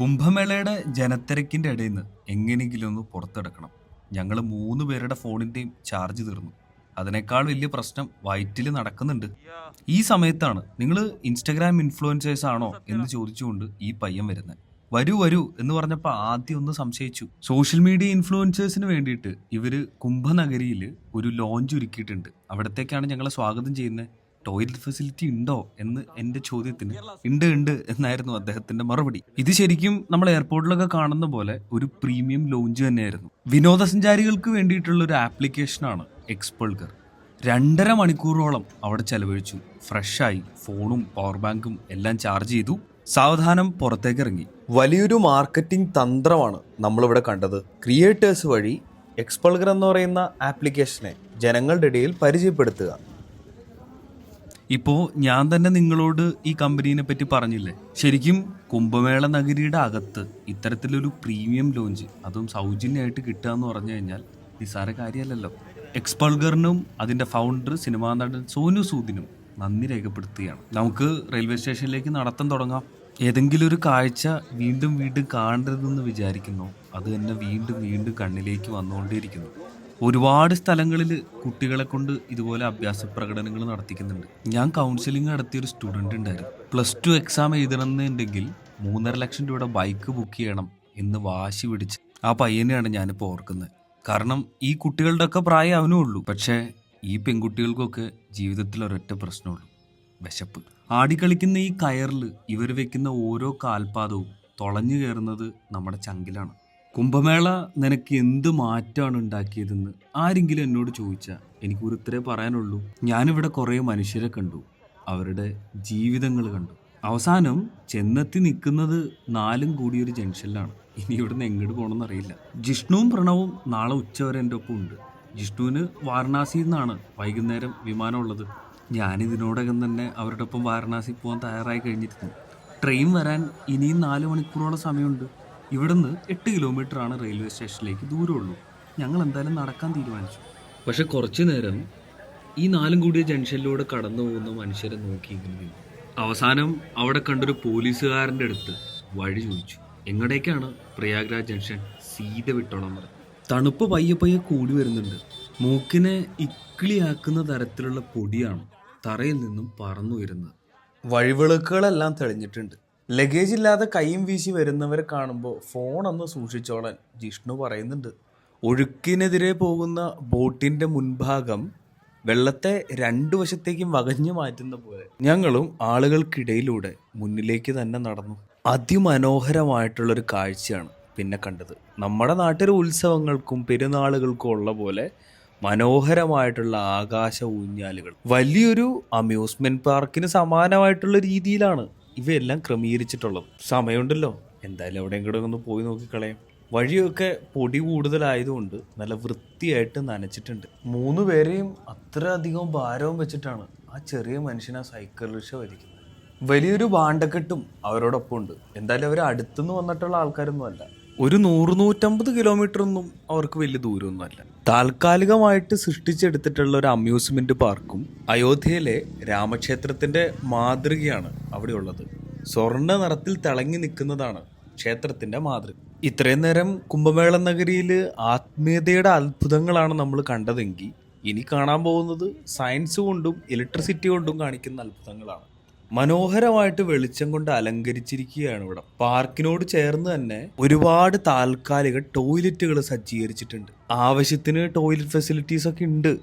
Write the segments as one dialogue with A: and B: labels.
A: കുംഭമേളയുടെ ജനത്തിരക്കിന്റെ ഇടയിൽ നിന്ന് എങ്ങനെയെങ്കിലും ഒന്ന് പുറത്തെടുക്കണം. ഞങ്ങൾ മൂന്ന് പേരുടെ ഫോണിന്റെയും ചാർജ് തീർന്നു. അതിനേക്കാൾ വലിയ പ്രശ്നം വയറ്റിൽ നടക്കുന്നുണ്ട്. ഈ സമയത്താണ്. നിങ്ങൾ ഇൻസ്റ്റഗ്രാം ഇൻഫ്ലുവൻസേഴ്സ് ആണോ എന്ന് ചോദിച്ചുകൊണ്ട് ഈ പയ്യൻ വരുന്നത് വരൂ വരൂ എന്ന് പറഞ്ഞപ്പോൾ ആദ്യം ഒന്ന് സംശയിച്ചു. സോഷ്യൽ മീഡിയ ഇൻഫ്ലുവൻസേഴ്സിന് വേണ്ടിയിട്ട് ഇവർ കുംഭനഗരിയിൽ ഒരു ലോഞ്ച് ഒരുക്കിയിട്ടുണ്ട്. അവിടത്തേക്കാണ് ഞങ്ങളെ സ്വാഗതം ചെയ്യുന്നത് ടോയ്ലറ്റ് ഫെസിലിറ്റി ഉണ്ടോ എന്ന് എന്റെ ചോദ്യത്തിന് ഉണ്ട് ഉണ്ട് എന്നായിരുന്നു അദ്ദേഹത്തിന്റെ മറുപടി. ഇത് ശരിക്കും നമ്മൾ എയർപോർട്ടിലൊക്കെ കാണുന്ന പോലെ ഒരു പ്രീമിയം ലോഞ്ച് തന്നെയായിരുന്നു. വിനോദസഞ്ചാരികൾക്ക് വേണ്ടിയിട്ടുള്ള ഒരു ആപ്ലിക്കേഷനാണ് എക്സ്പൾഗർ രണ്ടര മണിക്കൂറോളം അവിടെ ചെലവഴിച്ചു. ഫ്രഷായി ഫോണും പവർ ബാങ്കും എല്ലാം ചാർജ് ചെയ്തു. സാവധാനം പുറത്തേക്ക് ഇറങ്ങി.
B: വലിയൊരു മാർക്കറ്റിംഗ് തന്ത്രമാണ് നമ്മളിവിടെ കണ്ടത്. ക്രിയേറ്റേഴ്സ് വഴി എക്സ്പൾഗർ എന്ന് പറയുന്ന ആപ്ലിക്കേഷനെ ജനങ്ങളുടെ ഇടയിൽ പരിചയപ്പെടുത്തുക.
A: ഇപ്പോൾ ഞാൻ തന്നെ നിങ്ങളോട് ഈ കമ്പനീനെ പറ്റി പറഞ്ഞില്ലേ? ശരിക്കും കുംഭമേള നഗരിയുടെ അകത്ത് ഇത്തരത്തിലൊരു പ്രീമിയം ലോഞ്ച് അതും സൗജന്യമായിട്ട് കിട്ടുക എന്ന് പറഞ്ഞു കഴിഞ്ഞാൽ നിസ്സാര കാര്യമല്ലല്ലോ. എക്സ്പൾഗറിനും അതിന്റെ ഫൗണ്ടർ സിനിമാ നടൻ സോനു സൂദിനും നന്ദി രേഖപ്പെടുത്തുകയാണ്. നമുക്ക് റെയിൽവേ സ്റ്റേഷനിലേക്ക് നടത്തം തുടങ്ങാം. ഏതെങ്കിലും ഒരു കാഴ്ച വീണ്ടും വീണ്ടും കാണരുതെന്ന് വിചാരിക്കുന്നു. അത് തന്നെ വീണ്ടും വീണ്ടും കണ്ണിലേക്ക് വന്നുകൊണ്ടേയിരിക്കുന്നു. ഒരുപാട് സ്ഥലങ്ങളിൽ കുട്ടികളെ കൊണ്ട് ഇതുപോലെ അഭ്യാസ പ്രകടനങ്ങൾ നടത്തിക്കുന്നുണ്ട്. ഞാൻ കൗൺസിലിംഗ് നടത്തിയ ഒരു സ്റ്റുഡന്റ് ഉണ്ടായിരുന്നു. പ്ലസ് ടു എക്സാം എഴുതണമെന്നുണ്ടെങ്കിൽ മൂന്നര ലക്ഷം രൂപയുടെ ബൈക്ക് ബുക്ക് ചെയ്യണം എന്ന് വാശി പിടിച്ച് ആ പയ്യനെയാണ് ഞാനിപ്പോൾ ഓർക്കുന്നത്. കാരണം ഈ കുട്ടികളുടെ ഒക്കെ പ്രായം അവനും ഉള്ളൂ. പക്ഷേ ഈ പെൺകുട്ടികൾക്കൊക്കെ ജീവിതത്തിൽ ഒരൊറ്റ പ്രശ്നമുള്ളൂ. വിശപ്പ്. ആടിക്കളിക്കുന്ന ഈ കയറിൽ ഇവർ വെക്കുന്ന ഓരോ കാൽപാദവും തുളഞ്ഞു കയറുന്നത് നമ്മുടെ ചങ്കിലാണ്. കുംഭമേള നിനക്ക് എന്ത് മാറ്റമാണ് ഉണ്ടാക്കിയതെന്ന് ആരെങ്കിലും എന്നോട് ചോദിച്ചാൽ എനിക്ക് ഉത്തരേ പറയാനുള്ളൂ. ഞാനിവിടെ കുറേ മനുഷ്യരെ കണ്ടു. അവരുടെ ജീവിതങ്ങൾ കണ്ടു. അവസാനം ചെന്നെത്തി നിൽക്കുന്നത് നാലും കൂടിയൊരു ജംഗ്ഷനിലാണ്. ഇനി ഇവിടുന്ന് എങ്ങോട്ട് പോകണമെന്ന് അറിയില്ല. ജിഷ്ണുവും പ്രണവും നാളെ ഉച്ചവരെ എന്റെ ഒപ്പം ഉണ്ട്. ജിഷ്ണുവിന് വാരണാസിയിൽ നിന്നാണ് വൈകുന്നേരം വിമാനമുള്ളത് ഞാനിതിനോടകം തന്നെ അവരുടെ ഒപ്പം വാരണാസി പോകാൻ തയ്യാറായി കഴിഞ്ഞിരുന്നു ട്രെയിൻ വരാൻ ഇനിയും നാല് മണിക്കൂറോളം സമയമുണ്ട്. ഇവിടുന്ന് എട്ട് കിലോമീറ്റർ ആണ് റെയിൽവേ സ്റ്റേഷനിലേക്ക് ദൂരമുള്ളൂ. ഞങ്ങൾ എന്തായാലും നടക്കാൻ തീരുമാനിച്ചു. പക്ഷെ കുറച്ചു നേരം ഈ നാലും കൂടിയ ജംഗ്ഷനിലൂടെ കടന്നു പോകുന്ന മനുഷ്യരെ നോക്കി അവസാനം അവിടെ കണ്ടൊരു പോലീസുകാരന്റെ അടുത്ത് വഴി ചോദിച്ചു. എങ്ങടേക്കാണ് പ്രയാഗ്രാജ് ജംഗ്ഷൻ? സീത വിട്ടോണം പറഞ്ഞു തണുപ്പ് പയ്യെ പയ്യെ കൂടി വരുന്നുണ്ട്. മൂക്കിനെ ഇക്കിളിയാക്കുന്ന തരത്തിലുള്ള പൊടിയാണ് തറയിൽ നിന്നും പറന്നുയരുന്നത്.
B: വഴിവിളക്കുകളെല്ലാം തെളിഞ്ഞിട്ടുണ്ട്. ലഗേജ് ഇല്ലാതെ കൈയും വീശി വരുന്നവരെ കാണുമ്പോൾ ഫോൺ ഒന്ന് സൂക്ഷിച്ചോളാൻ ജിഷ്ണു പറയുന്നുണ്ട്. ഒഴുക്കിനെതിരെ പോകുന്ന ബോട്ടിന്റെ മുൻഭാഗം വെള്ളത്തെ രണ്ടു വശത്തേക്കും വകഞ്ഞു മാറ്റുന്ന പോലെ ഞങ്ങളും ആളുകൾക്കിടയിലൂടെ മുന്നിലേക്ക് തന്നെ നടന്നു. അതിമനോഹരമായിട്ടുള്ളൊരു കാഴ്ചയാണ് പിന്നെ കണ്ടത്. നമ്മുടെ നാട്ടിലെ ഉത്സവങ്ങൾക്കും പെരുന്നാളുകൾക്കും ഉള്ള പോലെ മനോഹരമായിട്ടുള്ള ആകാശ ഊഞ്ഞാലുകൾ. വലിയൊരു അമ്യൂസ്മെന്റ് പാർക്കിന് സമാനമായിട്ടുള്ള രീതിയിലാണ് ഇവയെല്ലാം ക്രമീകരിച്ചിട്ടുള്ളത്. സമയമുണ്ടല്ലോ. എന്തായാലും എവിടെയും കൂടെ ഒന്ന് പോയി നോക്കിക്കളയാം വഴിയൊക്കെ പൊടി കൂടുതലായതുകൊണ്ട് നല്ല വൃത്തിയായിട്ട് നനച്ചിട്ടുണ്ട്. മൂന്ന് പേരെയും അത്ര അധികം ഭാരവും വെച്ചിട്ടാണ് ആ ചെറിയ മനുഷ്യനെ സൈക്കിൾ റിക്ഷ വലിക്കുന്നത്. വലിയൊരു ഭാണ്ഡക്കെട്ടും അവരോടൊപ്പം ഉണ്ട് എന്തായാലും അവർ അടുത്തുനിന്ന് വന്നിട്ടുള്ള ആൾക്കാരൊന്നും അല്ല ഒരു നൂറ് നൂറ്റമ്പത് കിലോമീറ്റർ ഒന്നും അവർക്ക് വലിയ ദൂരമൊന്നും അല്ല താൽക്കാലികമായിട്ട് സൃഷ്ടിച്ചെടുത്തിട്ടുള്ള ഒരു അമ്യൂസ്മെന്റ് പാർക്കും അയോധ്യയിലെ രാമക്ഷേത്രത്തിന്റെ മാതൃകയാണ് അവിടെ ഉള്ളത് സ്വർണ നിറത്തിൽ തിളങ്ങി നിൽക്കുന്നതാണ് ക്ഷേത്രത്തിന്റെ മാതൃക. ഇത്രയും നേരം കുംഭമേള നഗരിയിൽ ആത്മീയതയുടെ അത്ഭുതങ്ങളാണ് നമ്മൾ കണ്ടതെങ്കിൽ ഇനി കാണാൻ പോകുന്നത് സയൻസ് കൊണ്ടും ഇലക്ട്രിസിറ്റി കൊണ്ടും കാണിക്കുന്ന അത്ഭുതങ്ങളാണ്. മനോഹരമായിട്ട് വെളിച്ചം കൊണ്ട് അലങ്കരിച്ചിരിക്കുകയാണ് ഇവിടെ. പാർക്കിനോട് ചേർന്ന് തന്നെ ഒരുപാട് താൽക്കാലിക ടോയ്ലറ്റുകൾ സജ്ജീകരിച്ചിട്ടുണ്ട്. ആവശ്യത്തിന് ടോയ്ലറ്റ് ഫെസിലിറ്റീസ് ഒക്കെ ഉണ്ട്.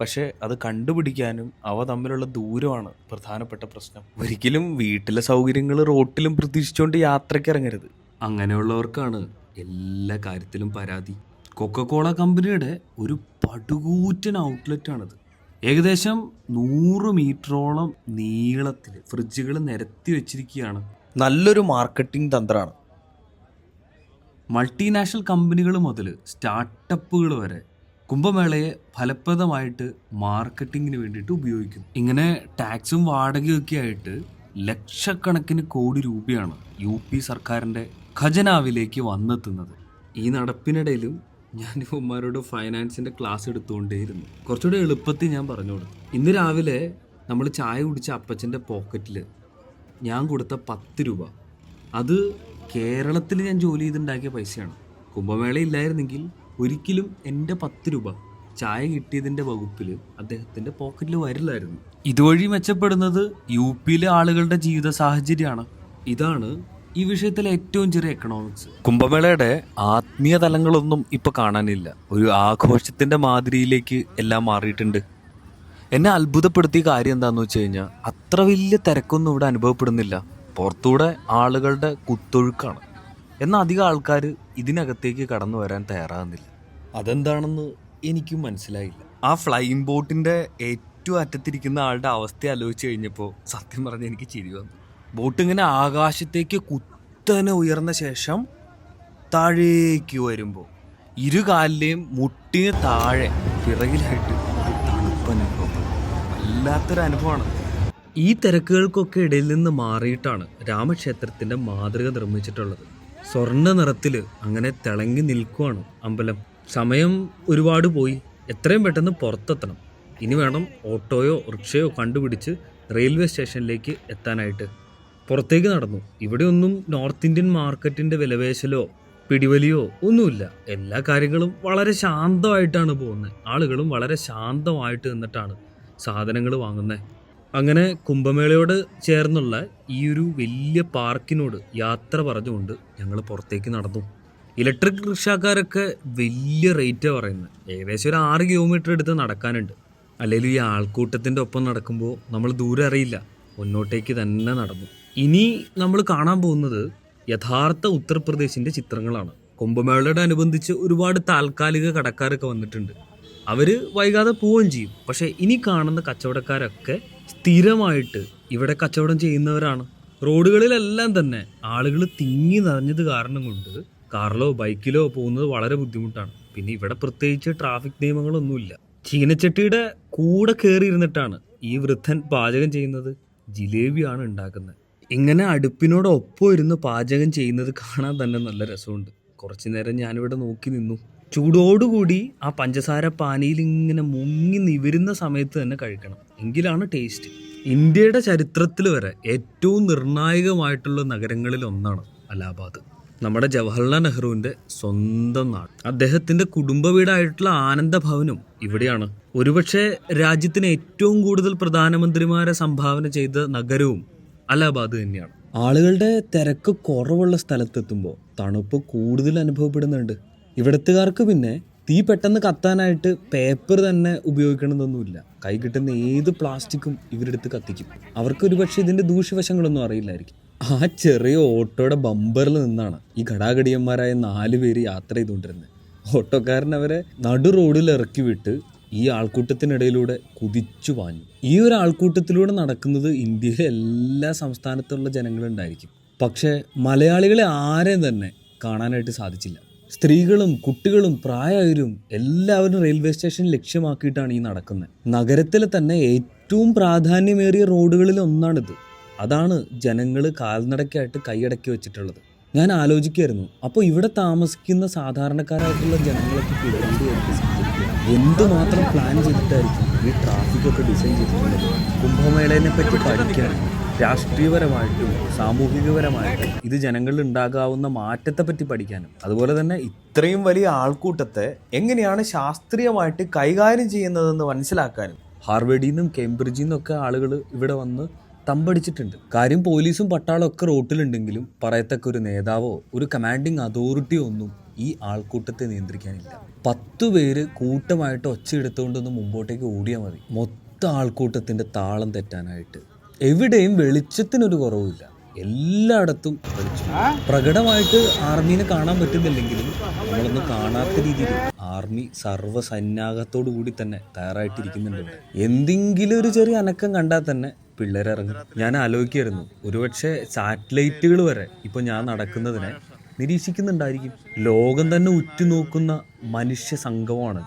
B: പക്ഷെ അത് കണ്ടുപിടിക്കാനും അവ തമ്മിലുള്ള ദൂരമാണ് പ്രധാനപ്പെട്ട പ്രശ്നം. ഒരിക്കലും വീട്ടിലെ സൗകര്യങ്ങൾ റോട്ടിലും പ്രതീക്ഷിച്ചുകൊണ്ട് യാത്രയ്ക്ക് ഇറങ്ങരുത്.
A: അങ്ങനെയുള്ളവർക്കാണ് എല്ലാ കാര്യത്തിലും പരാതി. കൊക്കക്കോള കമ്പനിയുടെ ഒരു പടുകൂറ്റൻ ഔട്ട്ലെറ്റാണിത് ഏകദേശം നൂറ് മീറ്ററോളം നീളത്തിൽ ഫ്രിഡ്ജുകൾ നിരത്തി വെച്ചിരിക്കുകയാണ്.
B: നല്ലൊരു മാർക്കറ്റിംഗ് തന്ത്രമാണ്.
A: മൾട്ടിനാഷണൽ കമ്പനികൾ മുതൽ സ്റ്റാർട്ടപ്പുകൾ വരെ കുംഭമേളയെ ഫലപ്രദമായിട്ട് മാർക്കറ്റിങ്ങിന് വേണ്ടിയിട്ട് ഉപയോഗിക്കുന്നു. ഇങ്ങനെ ടാക്സും വാടകയൊക്കെ ആയിട്ട് ലക്ഷക്കണക്കിന് കോടി രൂപയാണ് യു പി സർക്കാരിന്റെ ഖജനാവിലേക്ക് വന്നെത്തുന്നത്. ഈ നടപ്പിനിടയിലും ഞാൻ ഉമ്മാരോട് ഫൈനാൻസിന്റെ ക്ലാസ് എടുത്തുകൊണ്ടേയിരുന്നു. കുറച്ചുകൂടെ എളുപ്പത്തിൽ ഞാൻ പറഞ്ഞു കൊടുത്തു. ഇന്ന് രാവിലെ നമ്മൾ ചായ കുടിച്ച അപ്പച്ചന്റെ പോക്കറ്റിൽ ഞാൻ കൊടുത്ത പത്ത് രൂപ. അത് കേരളത്തിൽ ഞാൻ ജോലി ചെയ്തുണ്ടാക്കിയ പൈസയാണ്. കുംഭമേള ഇല്ലായിരുന്നെങ്കിൽ ഒരിക്കലും എന്റെ പത്ത് രൂപ ചായ കിട്ടിയതിന്റെ വകുപ്പിൽ അദ്ദേഹത്തിന്റെ പോക്കറ്റിൽ വരില്ലായിരുന്നു. ഇതുവഴി മെച്ചപ്പെടുന്നത് യു പിയിലെ ആളുകളുടെ ജീവിത സാഹചര്യമാണ്. ഇതാണ് ഈ വിഷയത്തിലെ ഏറ്റവും ചെറിയ എക്കണോമിക്സ് കുംഭമേളയുടെ ആത്മീയ തലങ്ങളൊന്നും ഇപ്പൊ കാണാനില്ല. ഒരു ആഘോഷത്തിന്റെ മാതിരിയിലേക്ക് എല്ലാം മാറിയിട്ടുണ്ട്. എന്നെ അത്ഭുതപ്പെടുത്തിയ കാര്യം എന്താന്ന് വെച്ച് കഴിഞ്ഞാൽ അത്ര വലിയ തിരക്കൊന്നും ഇവിടെ അനുഭവപ്പെടുന്നില്ല. പുറത്തൂടെ ആളുകളുടെ കുത്തൊഴുക്കാണ്. എന്നാൽ അധികം ആൾക്കാർ ഇതിനകത്തേക്ക് കടന്നു വരാൻ തയ്യാറാകുന്നില്ല. അതെന്താണെന്ന് എനിക്കും മനസ്സിലായില്ല. ആ ഫ്ലൈയിങ് ബോട്ടിന്റെ ഏറ്റവും അറ്റത്തിരിക്കുന്ന ആളുടെ അവസ്ഥ ആലോചിച്ച് കഴിഞ്ഞപ്പോൾ സത്യം പറഞ്ഞ് എനിക്ക് ചിരി വന്നു. ബോട്ട് ഇങ്ങനെ ആകാശത്തേക്ക് കുത്തനെ ഉയർന്ന ശേഷം താഴേക്ക് വരുമ്പോൾ ഇരു കാലിലെയും മുട്ടിന് താഴെ പിറകിലായിട്ട് വല്ലാത്തൊരു അനുഭവമാണ്. ഈ തിരക്കുകൾക്കൊക്കെ ഇടയിൽ നിന്ന് മാറിയിട്ടാണ് രാമക്ഷേത്രത്തിന്റെ മാതൃക നിർമ്മിച്ചിട്ടുള്ളത്. സ്വർണ നിറത്തിൽ അങ്ങനെ തിളങ്ങി നിൽക്കുവാണ് അമ്പലം. സമയം ഒരുപാട് പോയി. എത്രയും പെട്ടെന്ന് പുറത്തെത്തണം. ഇനി വേണം ഓട്ടോയോ റിക്ഷയോ കണ്ടുപിടിച്ച് റെയിൽവേ സ്റ്റേഷനിലേക്ക് എത്താനായിട്ട്. പുറത്തേക്ക് നടന്നു. ഇവിടെ ഒന്നും നോർത്ത് ഇന്ത്യൻ മാർക്കറ്റിന്റെ വിലവേശലോ പിടിവലിയോ ഒന്നുമില്ല. എല്ലാ കാര്യങ്ങളും വളരെ ശാന്തമായിട്ടാണ് പോകുന്നത്. ആളുകളും വളരെ ശാന്തമായിട്ട് നിന്നിട്ടാണ് സാധനങ്ങൾ വാങ്ങുന്നത് അങ്ങനെ കുംഭമേളയോട് ചേർന്നുള്ള ഈ ഒരു വലിയ പാർക്കിനോട് യാത്ര പറഞ്ഞുകൊണ്ട് ഞങ്ങൾ പുറത്തേക്ക് നടന്നു. ഇലക്ട്രിക് റിക്ഷാക്കാരൊക്കെ വലിയ റേറ്റാണ് പറയുന്നത്. ഏകദേശം ഒരു ആറ് കിലോമീറ്റർ എടുത്ത് നടക്കാനുണ്ട്. അല്ലെങ്കിൽ ഈ ആൾക്കൂട്ടത്തിന്റെ ഒപ്പം നടക്കുമ്പോൾ നമ്മൾ ദൂരെ അറിയില്ല. മുന്നോട്ടേക്ക് തന്നെ നടന്നു. ഇനി നമ്മൾ കാണാൻ പോകുന്നത് യഥാർത്ഥ ഉത്തർപ്രദേശിന്റെ ചിത്രങ്ങളാണ്. കുംഭമേളയോട് അനുബന്ധിച്ച് ഒരുപാട് താൽക്കാലിക കടക്കാരൊക്കെ വന്നിട്ടുണ്ട്. അവർ വൈകാതെ പോവുകയും ചെയ്യും. പക്ഷെ ഇനി കാണുന്ന കച്ചവടക്കാരൊക്കെ സ്ഥിരമായിട്ട് ഇവിടെ കച്ചവടം ചെയ്യുന്നവരാണ്. റോഡുകളിലെല്ലാം തന്നെ ആളുകൾ തിങ്ങി നിറഞ്ഞത് കാരണം കൊണ്ട് കാറിലോ ബൈക്കിലോ പോകുന്നത് വളരെ ബുദ്ധിമുട്ടാണ്. പിന്നെ ഇവിടെ പ്രത്യേകിച്ച് ട്രാഫിക് നിയമങ്ങളൊന്നുമില്ല. ചീനച്ചട്ടിയുടെ കൂടെ കയറി ഇരുന്നിട്ടാണ് ഈ വൃദ്ധൻ പാചകം ചെയ്യുന്നത്. ജിലേബിയാണ് ഉണ്ടാക്കുന്നത്. ഇങ്ങനെ അടുപ്പിനോടൊപ്പം ഇരുന്ന് പാചകം ചെയ്യുന്നത് കാണാൻ തന്നെ നല്ല രസമുണ്ട്. കുറച്ചു നേരം ഞാനിവിടെ നോക്കി നിന്നു. ചൂടോടുകൂടി ആ പഞ്ചസാര പാനിയിൽ ഇങ്ങനെ മുങ്ങി നിവരുന്ന സമയത്ത് തന്നെ കഴിക്കണം. എങ്കിലാണ് ടേസ്റ്റ് ഇന്ത്യയുടെ ചരിത്രത്തിൽ വരെ ഏറ്റവും നിർണായകമായിട്ടുള്ള നഗരങ്ങളിൽ ഒന്നാണ് അലഹാബാദ് നമ്മുടെ ജവഹർലാൽ നെഹ്റുവിന്റെ സ്വന്തം നാട്. അദ്ദേഹത്തിന്റെ കുടുംബ വീടായിട്ടുള്ള ആനന്ദ ഭവനും ഇവിടെയാണ്. ഒരുപക്ഷെ രാജ്യത്തിന് ഏറ്റവും കൂടുതൽ പ്രധാനമന്ത്രിമാരെ സംഭാവന ചെയ്ത നഗരവും അലഹാബാദ് തന്നെയാണ്. ആളുകളുടെ തിരക്ക് കുറവുള്ള സ്ഥലത്തെത്തുമ്പോൾ തണുപ്പ് കൂടുതൽ അനുഭവപ്പെടുന്നുണ്ട്. ഇവിടത്തുകാർക്ക് പിന്നെ തീ പെട്ടെന്ന് കത്താനായിട്ട് പേപ്പർ തന്നെ ഉപയോഗിക്കണമെന്നൊന്നുമില്ല. കൈ കിട്ടുന്ന ഏത് പ്ലാസ്റ്റിക്കും ഇവരെടുത്ത് കത്തിക്കും. അവർക്ക് ഒരുപക്ഷെ ഇതിന്റെ ദൂഷ്യവശങ്ങളൊന്നും അറിയില്ലായിരിക്കും. ആ ചെറിയ ഓട്ടോയുടെ ബമ്പറിൽ നിന്നാണ് ഈ ഘടാഘടിയന്മാരായ നാല് പേര് യാത്ര ചെയ്തുകൊണ്ടിരുന്നത്. ഓട്ടോക്കാരൻ അവരെ നടു റോഡിൽ ഇറക്കി വിട്ട് ഈ ആൾക്കൂട്ടത്തിനിടയിലൂടെ കുതിച്ചു പാഞ്ഞു ഈ ഒരു ആൾക്കൂട്ടത്തിലൂടെ നടക്കുന്നത് ഇന്ത്യയിലെ എല്ലാ സംസ്ഥാനത്തുള്ള ജനങ്ങളുണ്ടായിരിക്കും. പക്ഷേ മലയാളികളെ ആരെയും തന്നെ കാണാനായിട്ട് സാധിച്ചില്ല. സ്ത്രീകളും കുട്ടികളും പ്രായമായവരും എല്ലാവരും റെയിൽവേ സ്റ്റേഷൻ ലക്ഷ്യമാക്കിയിട്ടാണ് ഈ നടക്കുന്നത്. നഗരത്തിലെ തന്നെ ഏറ്റവും പ്രാധാന്യമേറിയ റോഡുകളിൽ ഒന്നാണിത്. അതാണ് ജനങ്ങൾ കാൽനടക്കായിട്ട് കൈയടക്കി വെച്ചിട്ടുള്ളത്. ഞാൻ ആലോചിക്കായിരുന്നു അപ്പോൾ ഇവിടെ താമസിക്കുന്ന സാധാരണക്കാരായിട്ടുള്ള ജനങ്ങളൊക്കെ സഞ്ചരിക്കുക എന്തുമാത്രം പ്ലാൻ ചെയ്തിട്ടായിരിക്കും ഈ ട്രാഫിക് ഒക്കെ ഡിസൈൻ ചെയ്തിട്ടുള്ളത്? കുംഭമേളയെ പറ്റി പഠിക്കാൻ രാഷ്ട്രീയപരമായിട്ടും സാമൂഹികപരമായിട്ടും ഇത് ജനങ്ങളിൽ ഉണ്ടാകാവുന്ന മാറ്റത്തെ പറ്റി പഠിക്കാനും. അതുപോലെ തന്നെ
B: ഇത്രയും വലിയ ആൾക്കൂട്ടത്തെ എങ്ങനെയാണ് ശാസ്ത്രീയമായിട്ട് കൈകാര്യം ചെയ്യുന്നതെന്ന് മനസ്സിലാക്കാനും.
A: ഹാർവേഡിൽ നിന്നും കേംബ്രിഡ്ജിൽ നിന്നൊക്കെ ആളുകൾ ഇവിടെ വന്ന് തമ്പടിച്ചിട്ടുണ്ട്. കാര്യം പോലീസും പട്ടാളമൊക്കെ റോട്ടിലുണ്ടെങ്കിലും പറയത്തക്ക ഒരു നേതാവോ ഒരു കമാൻഡിങ് അതോറിറ്റിയോ ഒന്നും ഈ ആൾക്കൂട്ടത്തെ നിയന്ത്രിക്കാനില്ല. പത്തു പേര് കൂട്ടമായിട്ട് ഒച്ചയെടുത്തുകൊണ്ടൊന്ന് മുമ്പോട്ടേക്ക് ഓടിയാൽ മതി. മൊത്തം ആൾക്കൂട്ടത്തിന്റെ താളം തെറ്റാനായിട്ട്. എവിടെയും വെളിച്ചത്തിനൊരു കുറവുമില്ല. എല്ലായിടത്തും വെളിച്ചം. പ്രകടമായിട്ട് ആർമീനെ കാണാൻ പറ്റുന്നില്ലെങ്കിലും നമ്മളൊന്നും കാണാത്ത രീതിയിൽ ആർമി സർവസന്നാഹത്തോടു കൂടി തന്നെ തയ്യാറായിട്ടിരിക്കുന്നുണ്ട്. എന്തെങ്കിലും ഒരു ചെറിയ അനക്കം കണ്ടാൽ തന്നെ പിള്ളേരിറങ്ങും. ഞാൻ ആലോചിക്കായിരുന്നു ഒരുപക്ഷെ സാറ്റലൈറ്റുകൾ വരെ ഇപ്പൊ ഞാൻ നടക്കുന്നതിനെ നിരീക്ഷിക്കുന്നുണ്ടായിരിക്കും. ലോകം തന്നെ ഉറ്റുനോക്കുന്ന മനുഷ്യ സംഘമാണ്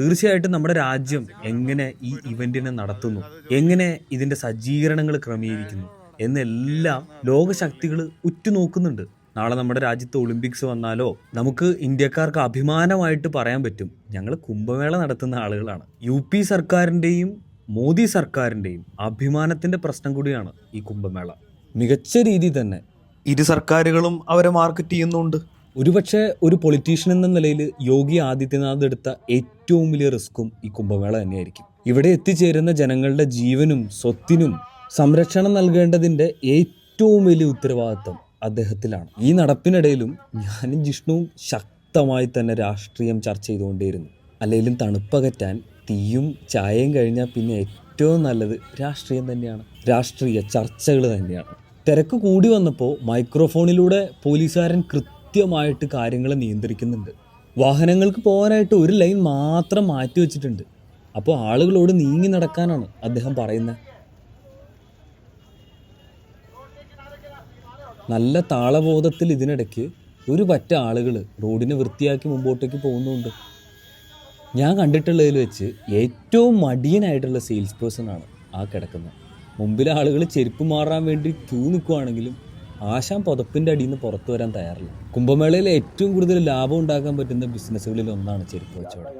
A: തീർച്ചയായിട്ടും നമ്മുടെ രാജ്യം എങ്ങനെ ഈ ഇവന്റിനെ നടത്തുന്നു എങ്ങനെ ഇതിന്റെ സജ്ജീകരണങ്ങൾ ക്രമീകരിക്കുന്നു എന്നെല്ലാം ലോകശക്തികൾ ഉറ്റുനോക്കുന്നുണ്ട്. നാളെ നമ്മുടെ രാജ്യത്ത് ഒളിമ്പിക്സ് വന്നാലോ നമുക്ക് ഇന്ത്യക്കാർക്ക് അഭിമാനമായിട്ട് പറയാൻ പറ്റും. ഞങ്ങൾ കുംഭമേള നടത്തുന്ന ആളുകളാണ്. യു പി സർക്കാരിന്റെയും മോദി സർക്കാരിന്റെയും അഭിമാനത്തിന്റെ പ്രശ്നം കൂടിയാണ് ഈ കുംഭമേള. മികച്ച രീതിയിൽ തന്നെ
B: ഇരു സർക്കാരുകളും അവരെ മാർക്കറ്റ് ചെയ്യുന്നുണ്ട്.
C: ഒരുപക്ഷെ ഒരു പൊളിറ്റീഷ്യൻ എന്ന നിലയിൽ യോഗി ആദിത്യനാഥ് എടുത്ത ഏറ്റവും വലിയ റിസ്ക്കും ഈ കുംഭമേള തന്നെയായിരിക്കും. ഇവിടെ എത്തിച്ചേരുന്ന ജനങ്ങളുടെ ജീവനും സ്വത്തിനും സംരക്ഷണം നൽകേണ്ടതിന്റെ ഏറ്റവും വലിയ ഉത്തരവാദിത്വം അദ്ദേഹത്തിലാണ്. ഈ നടപ്പിനിടയിലും ഞാനും ജിഷ്ണുവും ശക്തമായി തന്നെ രാഷ്ട്രീയം ചർച്ച ചെയ്തുകൊണ്ടേയിരുന്നു. അല്ലെങ്കിലും തണുപ്പകറ്റാൻ തീയും ചായയും കഴിഞ്ഞാൽ പിന്നെ ഏറ്റവും നല്ലത് രാഷ്ട്രീയം തന്നെയാണ്. രാഷ്ട്രീയ ചർച്ചകൾ തന്നെയാണ്. തിരക്ക് കൂടി വന്നപ്പോൾ മൈക്രോഫോണിലൂടെ പോലീസുകാരൻ കൃത്യമായിട്ട് കാര്യങ്ങൾ നിയന്ത്രിക്കുന്നുണ്ട്. വാഹനങ്ങൾക്ക് പോകാനായിട്ട് ഒരു ലൈൻ മാത്രം മാറ്റി വെച്ചിട്ടുണ്ട്. അപ്പോൾ ആളുകളോട് നീങ്ങി നടക്കാനാണ് അദ്ദേഹം പറയുന്നത് നല്ല താളബോധത്തിൽ ഇതിനിടയ്ക്ക് ഒരു പറ്റ ആളുകൾ റോഡിനെ വൃത്തിയാക്കി മുമ്പോട്ടേക്ക് പോകുന്നുണ്ട്. ഞാൻ കണ്ടിട്ടുള്ളതിൽ വെച്ച് ഏറ്റവും മടിയനായിട്ടുള്ള സെയിൽസ് പേഴ്സൺ ആണ് ആ കിടക്കുന്നത്. മുമ്പിലെ ആളുകൾ ചെരുപ്പ് മാറാൻ വേണ്ടി ക്യൂ നിൽക്കുവാണെങ്കിലും ആശാൻ പുതപ്പിന്റെ അടിയിൽ നിന്ന് പുറത്തു വരാൻ തയ്യാറില്ല. കുംഭമേളയിൽ ഏറ്റവും കൂടുതൽ ലാഭം ഉണ്ടാക്കാൻ പറ്റുന്ന ബിസിനസ്സുകളിൽ ഒന്നാണ് ചെരുപ്പ് കച്ചവടം.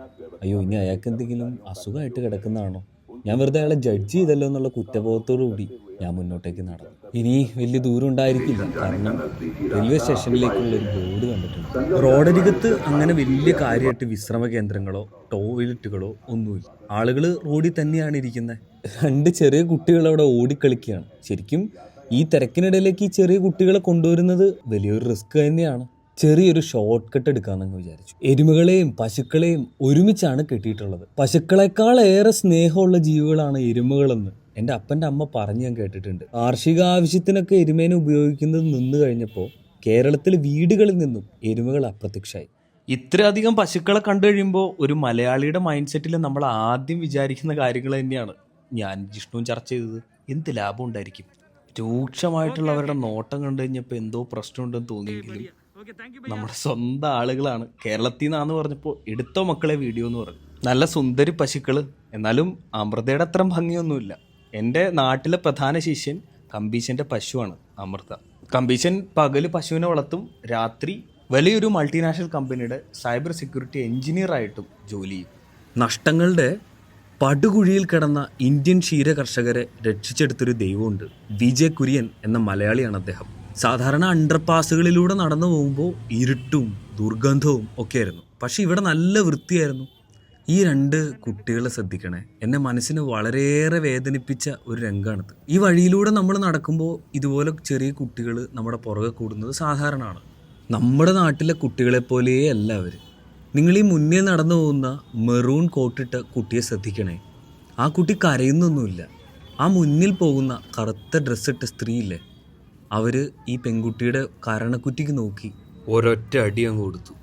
C: അയ്യോ ഇനി അയാൾക്ക് എന്തെങ്കിലും അസുഖമായിട്ട് കിടക്കുന്നതാണോ? ഞാൻ വെറുതെ അയാളെ ജഡ്ജ് ചെയ്തല്ലോ എന്നുള്ള കുറ്റബോധത്തോടു കൂടി ഞാൻ മുന്നോട്ടേക്ക് നടന്നു. ഇനി വലിയ ദൂരം ഉണ്ടായിരിക്കില്ല. കാരണം റെയിൽവേ സ്റ്റേഷനിലേക്കുള്ള ഒരു ബോർഡ് കണ്ടിട്ടുണ്ട്.
B: റോഡരികത്ത് അങ്ങനെ വലിയ കാര്യമായിട്ട് വിശ്രമ കേന്ദ്രങ്ങളോ ടോയ്ലറ്റുകളോ ഒന്നുമില്ല. ആളുകൾ റോഡിൽ തന്നെയാണ് ഇരിക്കുന്നത്
C: രണ്ട് ചെറിയ കുട്ടികൾ അവിടെ ഓടിക്കളിക്കുകയാണ്. ശരിക്കും ഈ തിരക്കിനിടയിലേക്ക് ഈ ചെറിയ കുട്ടികളെ കൊണ്ടുവരുന്നത് വലിയൊരു റിസ്ക് തന്നെയാണ്. ചെറിയൊരു ഷോർട്ട് കട്ട് എടുക്കാമെന്നങ്ങ് വിചാരിച്ചു. എരുമകളെയും പശുക്കളെയും ഒരുമിച്ചാണ് കെട്ടിയിട്ടുള്ളത്. പശുക്കളെക്കാൾ ഏറെ സ്നേഹമുള്ള ജീവികളാണ് എരുമകളെന്ന് എന്റെ അപ്പന്റെ അമ്മ പറഞ്ഞ് ഞാൻ കേട്ടിട്ടുണ്ട്. കാർഷിക ആവശ്യത്തിനൊക്കെ എരുമേനെ ഉപയോഗിക്കുന്നത് നിന്ന് കഴിഞ്ഞപ്പോൾ കേരളത്തിൽ വീടുകളിൽ നിന്നും എരുമകൾ അപ്രത്യക്ഷമായി.
B: ഇത്രയധികം പശുക്കളെ കണ്ടു കഴിയുമ്പോൾ ഒരു മലയാളിയുടെ മൈൻഡ് സെറ്റിൽ നമ്മൾ ആദ്യം വിചാരിക്കുന്ന കാര്യങ്ങൾ തന്നെയാണ്. ഞാൻ ജിഷ്ണുവും ചർച്ച ചെയ്തത് എന്ത് ലാഭം ഉണ്ടായിരിക്കും? രൂക്ഷമായിട്ടുള്ളവരുടെ നോട്ടം കണ്ടു കഴിഞ്ഞപ്പോൾ എന്തോ പ്രശ്നമുണ്ടെന്ന് തോന്നിയെങ്കിലും നമ്മുടെ സ്വന്തം ആളുകളാണ്. കേരളത്തിൽ നിന്നാന്ന് പറഞ്ഞപ്പോൾ എടുത്തോ മക്കളെ വീഡിയോ എന്ന് പറഞ്ഞു. നല്ല സുന്ദരി പശുക്കൾ എന്നാലും അമൃതയുടെ അത്ര ഭംഗിയൊന്നുമില്ല. എന്റെ നാട്ടിലെ പ്രധാന ശിഷ്യൻ കമ്പീശന്റെ പശുവാണ് അമൃത. കമ്പീശൻ പകൽ പശുവിനെ വളർത്തും. രാത്രി വലിയൊരു മൾട്ടിനാഷണൽ കമ്പനിയുടെ സൈബർ സെക്യൂരിറ്റി എഞ്ചിനീയർ ആയിട്ടും ജോലി ചെയ്യും.
C: നഷ്ടങ്ങളുടെ പടുകുഴിയിൽ കിടന്ന ഇന്ത്യൻ ക്ഷീര കർഷകരെ രക്ഷിച്ചെടുത്തൊരു ദൈവമുണ്ട്. വിജയ് കുര്യൻ എന്ന മലയാളിയാണ് അദ്ദേഹം. സാധാരണ അണ്ടർപാസുകളിലൂടെ നടന്നു പോകുമ്പോൾ ഇരുട്ടും ദുർഗന്ധവും ഒക്കെ ആയിരുന്നു പക്ഷെ ഇവിടെ നല്ല വൃത്തിയായിരുന്നു. ഈ രണ്ട് കുട്ടികളെ ശ്രദ്ധിക്കണേ. എന്നെ മനസ്സിന് വളരെയേറെ വേദനിപ്പിച്ച ഒരു രംഗമാണിത്. ഈ വഴിയിലൂടെ നമ്മൾ നടക്കുമ്പോൾ ഇതുപോലെ ചെറിയ കുട്ടികൾ നമ്മുടെ പുറകെ കൂടുന്നത് സാധാരണമാണ്. നമ്മുടെ നാട്ടിലെ കുട്ടികളെ പോലെയേ അല്ല അവർ നിങ്ങൾ ഈ മുന്നേ നടന്നു പോകുന്ന മെറൂൺ കോട്ടിട്ട കുട്ടിയെ ശ്രദ്ധിക്കണേ. ആ കുട്ടി കരയുന്നൊന്നുമില്ല. ആ മുന്നിൽ പോകുന്ന കറുത്ത ഡ്രസ്സിട്ട സ്ത്രീയില്ലേ? അവർ ഈ പെൺകുട്ടിയുടെ കരണക്കുറ്റിക്ക് നോക്കി.
B: ഒരൊറ്റ അടി അങ്ങ് കൊടുത്തു.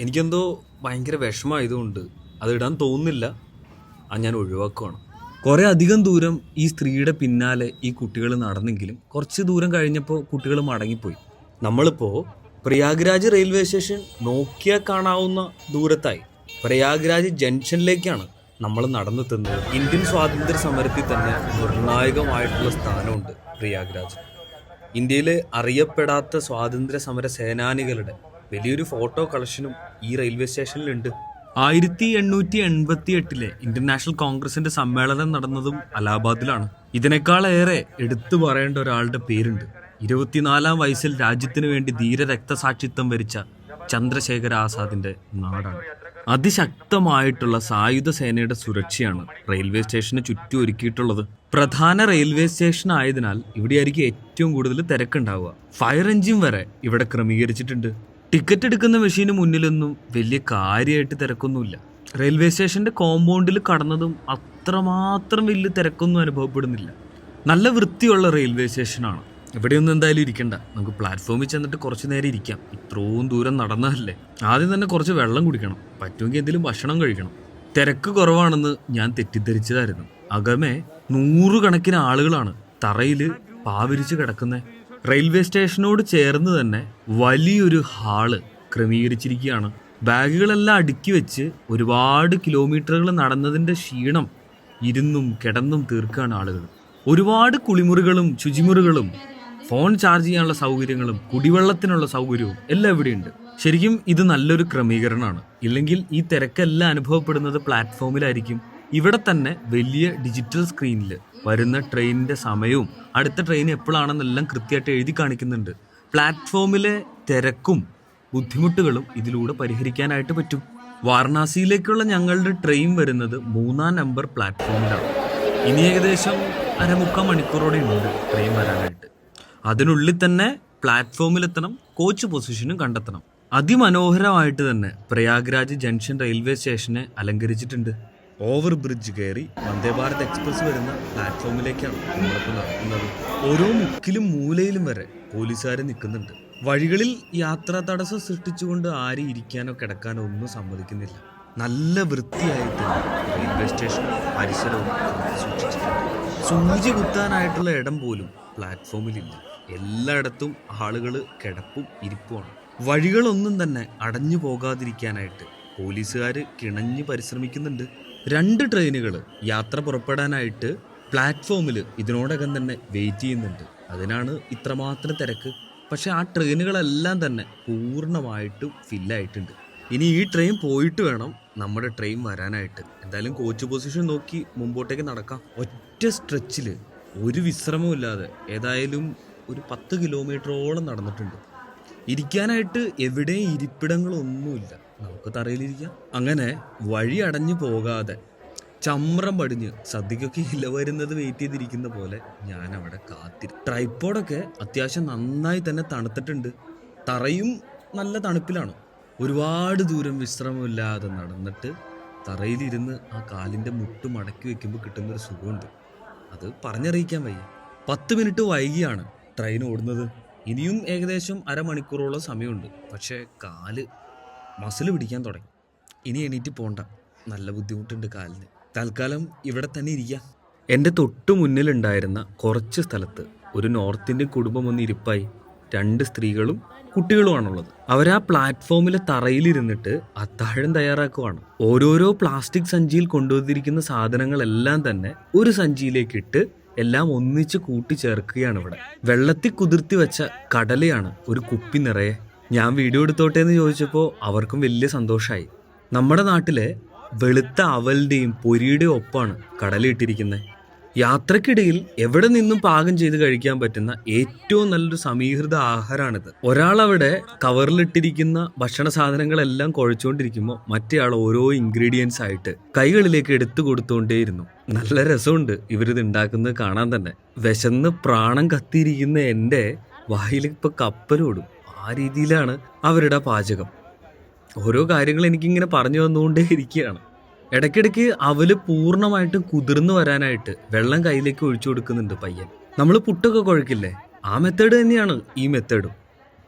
B: എനിക്കെന്തോ ഭയങ്കര വിഷമമായതുകൊണ്ട് അതിടാൻ തോന്നുന്നില്ല. ആ ഞാൻ ഒഴിവാക്കുവാണ്.
C: കുറേ അധികം ദൂരം ഈ സ്ത്രീയുടെ പിന്നാലെ ഈ കുട്ടികൾ നടന്നെങ്കിലും കുറച്ച് ദൂരം കഴിഞ്ഞപ്പോൾ കുട്ടികൾ മടങ്ങിപ്പോയി.
B: നമ്മളിപ്പോൾ പ്രയാഗ്രാജ് റെയിൽവേ സ്റ്റേഷൻ നോക്കിയാൽ കാണാവുന്ന ദൂരത്തായി. പ്രയാഗ്രാജ് ജംഗ്ഷനിലേക്കാണ് നമ്മൾ നടന്നെത്തുന്നത്. ഇന്ത്യൻ സ്വാതന്ത്ര്യ സമരത്തിൽ തന്നെ നിർണായകമായിട്ടുള്ള സ്ഥാനമുണ്ട് പ്രയാഗ്രാജ്. ഇന്ത്യയിലെ അറിയപ്പെടാത്ത സ്വാതന്ത്ര്യ സമര സേനാനികളുടെ വലിയൊരു ഫോട്ടോ കളക്ഷനും ഈ റെയിൽവേ സ്റ്റേഷനിലുണ്ട്
A: ആയിരത്തി എണ്ണൂറ്റി എൺപത്തി എട്ടിലെ ഇന്റർനാഷണൽ കോൺഗ്രസിന്റെ സമ്മേളനം നടന്നതും അലഹാബാദിലാണ് ഇതിനേക്കാളേറെ എടുത്തു പറയേണ്ട ഒരാളുടെ പേരുണ്ട്. ഇരുപത്തിനാലാം വയസ്സിൽ രാജ്യത്തിനു വേണ്ടി ധീര രക്തസാക്ഷിത്വം വരിച്ച ചന്ദ്രശേഖര ആസാദിന്റെ നാടാണ്. അതിശക്തമായിട്ടുള്ള സായുധ സേനയുടെ സുരക്ഷയാണ് റെയിൽവേ സ്റ്റേഷന് ചുറ്റും ഒരുക്കിയിട്ടുള്ളത്. പ്രധാന റെയിൽവേ സ്റ്റേഷൻ ആയതിനാൽ ഇവിടെയായിരിക്കും ഏറ്റവും കൂടുതൽ തിരക്കുണ്ടാവുക. ഫയർ എഞ്ചിൻ വരെ ഇവിടെ ക്രമീകരിച്ചിട്ടുണ്ട്. ടിക്കറ്റ് എടുക്കുന്ന മെഷീന് മുന്നിലൊന്നും വലിയ കാര്യമായിട്ട് തിരക്കൊന്നുമില്ല. റെയിൽവേ സ്റ്റേഷന്റെ കോമ്പൗണ്ടിൽ കടന്നതും അത്രമാത്രം വലിയ തിരക്കൊന്നും അനുഭവപ്പെടുന്നില്ല. നല്ല വൃത്തിയുള്ള റെയിൽവേ സ്റ്റേഷനാണ്. ഇവിടെയൊന്നും എന്തായാലും ഇരിക്കണ്ട. നമുക്ക് പ്ലാറ്റ്ഫോമിൽ ചെന്നിട്ട് കുറച്ച് നേരം ഇരിക്കാം. ഇത്രയും ദൂരം നടന്നതല്ലേ ആദ്യം തന്നെ കുറച്ച് വെള്ളം കുടിക്കണം. പറ്റുമെങ്കിൽ എന്തെങ്കിലും ഭക്ഷണം കഴിക്കണം. തിരക്ക് കുറവാണെന്ന് ഞാൻ തെറ്റിദ്ധരിച്ചതായിരുന്നു. അകമേ നൂറുകണക്കിന് ആളുകളാണ് തറയിൽ പാവിരിച്ച് കിടക്കുന്നത് റെയിൽവേ സ്റ്റേഷനോട് ചേർന്ന് തന്നെ വലിയൊരു ഹാൾ ക്രമീകരിച്ചിരിക്കുകയാണ്. ബാഗുകളെല്ലാം അടുക്കി വെച്ച് ഒരുപാട് കിലോമീറ്ററുകൾ നടന്നതിന്റെ ക്ഷീണം ഇരുന്നും കിടന്നും തീർക്കുകയാണ് ആളുകൾ. ഒരുപാട് കുളിമുറികളും ശുചിമുറികളും ഫോൺ ചാർജ് ചെയ്യാനുള്ള സൗകര്യങ്ങളും കുടിവെള്ളത്തിനുള്ള സൗകര്യവും എല്ലാം ഇവിടെയുണ്ട്. ശരിക്കും ഇത് നല്ലൊരു ക്രമീകരണമാണ്. ഇല്ലെങ്കിൽ ഈ തിരക്കെല്ലാം അനുഭവപ്പെടുന്നത് പ്ലാറ്റ്ഫോമിലായിരിക്കും. ഇവിടെ തന്നെ വലിയ ഡിജിറ്റൽ സ്ക്രീനിൽ വരുന്ന ട്രെയിനിന്റെ സമയവും അടുത്ത ട്രെയിൻ എപ്പോഴാണെന്നെല്ലാം കൃത്യമായിട്ട് എഴുതി കാണിക്കുന്നുണ്ട്.
C: പ്ലാറ്റ്ഫോമിലെ തിരക്കും ബുദ്ധിമുട്ടുകളും ഇതിലൂടെ പരിഹരിക്കാനായിട്ട് പറ്റും. വാരണാസിയിലേക്കുള്ള ഞങ്ങളുടെ ട്രെയിൻ വരുന്നത് മൂന്നാം നമ്പർ പ്ലാറ്റ്ഫോമിലാണ്. ഇനി ഏകദേശം അരമുക്കാൽ മണിക്കൂറോടെ ഉണ്ട് ട്രെയിൻ വരാനായിട്ട്. അതിനുള്ളിൽ തന്നെ പ്ലാറ്റ്ഫോമിലെത്തണം കോച്ച് പൊസിഷനും കണ്ടെത്തണം. അതിമനോഹരമായിട്ട് തന്നെ പ്രയാഗ്രാജ് ജംഗ്ഷൻ റെയിൽവേ സ്റ്റേഷനെ അലങ്കരിച്ചിട്ടുണ്ട്. ഓവർ ബ്രിഡ്ജ് കയറി വന്ദേ ഭാരത് എക്സ്പ്രസ് വരുന്ന പ്ലാറ്റ്ഫോമിലേക്കാണ് നമ്മളിപ്പോൾ നടക്കുന്നത്. ഓരോ മുക്കിലും മൂലയിലും വരെ പോലീസുകാർ നിൽക്കുന്നുണ്ട്. വഴികളിൽ യാത്രാ തടസ്സം സൃഷ്ടിച്ചുകൊണ്ട് ആരും ഇരിക്കാനോ കിടക്കാനോ ഒന്നും സമ്മതിക്കുന്നില്ല. നല്ല വൃത്തിയായിട്ട് റെയിൽവേ സ്റ്റേഷൻ പരിസരവും സൂക്ഷിച്ചിട്ടുണ്ട്. സൂചി കുത്താനായിട്ടുള്ള ഇടം പോലും പ്ലാറ്റ്ഫോമിലില്ല എല്ലായിടത്തും ആളുകൾ കിടപ്പും ഇരിപ്പുമാണ്. വഴികളൊന്നും തന്നെ അടഞ്ഞു പോകാതിരിക്കാനായിട്ട് പോലീസുകാർ കിണഞ്ഞ് പരിശ്രമിക്കുന്നുണ്ട്. രണ്ട് ട്രെയിനുകൾ യാത്ര പുറപ്പെടാനായിട്ട് പ്ലാറ്റ്ഫോമിൽ ഇതിനോടകം തന്നെ വെയിറ്റ് ചെയ്യുന്നുണ്ട്. അതിനാണ് ഇത്രമാത്രം തിരക്ക്. പക്ഷേ ആ ട്രെയിനുകളെല്ലാം തന്നെ പൂർണമായിട്ടും ഫില്ലായിട്ടുണ്ട്. ഇനി ഈ ട്രെയിൻ പോയിട്ട് വേണം നമ്മുടെ ട്രെയിൻ വരാനായിട്ട്. എന്തായാലും കോച്ച് പൊസിഷൻ നോക്കി മുമ്പോട്ടേക്ക് നടക്കാം. ഒറ്റ സ്ട്രെച്ചിൽ ഒരു വിശ്രമവും ഇല്ലാതെ ഏതായാലും ഒരു പത്ത് കിലോമീറ്ററോളം നടന്നിട്ടുണ്ട്. ഇരിക്കാനായിട്ട് എവിടെയും ഇരിപ്പിടങ്ങളൊന്നുമില്ല. നമുക്ക് തറയിലിരിക്കാം. അങ്ങനെ വഴി അടഞ്ഞു പോകാതെ ചമ്രം പടിഞ്ഞ് സദ്യക്കൊക്കെ ഇല വരുന്നത് വെയിറ്റ് ചെയ്തിരിക്കുന്ന പോലെ ഞാൻ അവിടെ കാത്തിരി ട്രൈപ്പോഡൊക്കെ അത്യാവശ്യം നന്നായി തന്നെ തണുത്തിട്ടുണ്ട്. തറയും നല്ല തണുപ്പിലാണ്. ഒരുപാട് ദൂരം വിശ്രമമില്ലാതെ നടന്നിട്ട് തറയിലിരുന്ന് ആ കാലിന്റെ മുട്ട് മടക്കി വെക്കുമ്പോൾ കിട്ടുന്നൊരു സുഖമുണ്ട്. അത് പറഞ്ഞറിയിക്കാൻ വയ്യ. പത്ത് മിനിറ്റ് വൈകിയാണ്. ട്രെയിൻ ഓടുന്നത്. ഇനിയും ഏകദേശം അരമണിക്കൂറോളം സമയമുണ്ട്. പക്ഷേ കാൽ മസിൽ പിടിക്കാൻ തുടങ്ങി. ഇനി എണീറ്റ് പോണ്ട. നല്ല ബുദ്ധിമുട്ടുണ്ട് കാലിന്. തൽക്കാലം ഇവിടെ തന്നെ ഇരിക്കാം. എന്റെ തൊട്ടു മുന്നിലുണ്ടായിരുന്ന കുറച്ച് സ്ഥലത്ത് ഒരു നോർത്ത് ഇന്ത്യൻ കുടുംബം ഒന്ന് ഇരിപ്പായി. രണ്ട് സ്ത്രീകളും കുട്ടികളുമാണുള്ളത്. അവരാ പ്ലാറ്റ്ഫോമിലെ തറയിലിരുന്നിട്ട് അത്താഴം തയ്യാറാക്കുവാണ്. ഓരോരോ പ്ലാസ്റ്റിക് സഞ്ചിയിൽ കൊണ്ടുവന്നിരിക്കുന്ന സാധനങ്ങളെല്ലാം തന്നെ ഒരു സഞ്ചിയിലേക്ക് ഇട്ട് എല്ലാം ഒന്നിച്ച് കൂട്ടിച്ചേർക്കുകയാണ് ഇവിടെ. വെള്ളത്തിൽ കുതിർത്തി വെച്ച കടലയാണ് ഒരു കുപ്പി നിറയെ. ഞാൻ വീഡിയോ എടുത്തോട്ടെ എന്ന് ചോദിച്ചപ്പോൾ അവർക്കും വലിയ സന്തോഷമായി നമ്മുടെ നാട്ടിലെ വെളുത്ത അവലിന്റെയും പൊരിയുടെയും ഒപ്പമാണ് കടലയിട്ടിരിക്കുന്നത് യാത്രക്കിടയിൽ എവിടെ നിന്നും പാകം ചെയ്ത് കഴിക്കാൻ പറ്റുന്ന ഏറ്റവും നല്ലൊരു സമീകൃത ആഹാരമാണിത് അവിടെ കവറിലിട്ടിരിക്കുന്ന ഭക്ഷണ സാധനങ്ങളെല്ലാം കുഴച്ചുകൊണ്ടിരിക്കുമ്പോൾ മറ്റേയാൾ ഓരോ ഇൻഗ്രീഡിയൻസ് ആയിട്ട് കൈകളിലേക്ക് എടുത്തു കൊടുത്തുകൊണ്ടേയിരുന്നു നല്ല രസമുണ്ട്. ഇവരിത് ഉണ്ടാക്കുന്നത് കാണാൻ തന്നെ. വിശന്ന് പ്രാണം കത്തിയിരിക്കുന്ന എന്റെ വായിൽ ഇപ്പൊ കപ്പലോടും. ആ രീതിയിലാണ് അവരുടെ പാചകം. ഓരോ കാര്യങ്ങൾ എനിക്കിങ്ങനെ പറഞ്ഞു വന്നുകൊണ്ടേ ഇരിക്കുകയാണ്. ഇടയ്ക്കിടയ്ക്ക് അവൽ പൂർണമായിട്ടും കുതിർന്നു വരാനായിട്ട് വെള്ളം കയ്യിലേക്ക് ഒഴിച്ചു കൊടുക്കുന്നുണ്ട് പയ്യൻ. നമ്മൾ പുട്ടൊക്കെ കുഴക്കില്ലേ? ആ മെത്തേഡ് തന്നെയാണ് ഈ മെത്തേഡും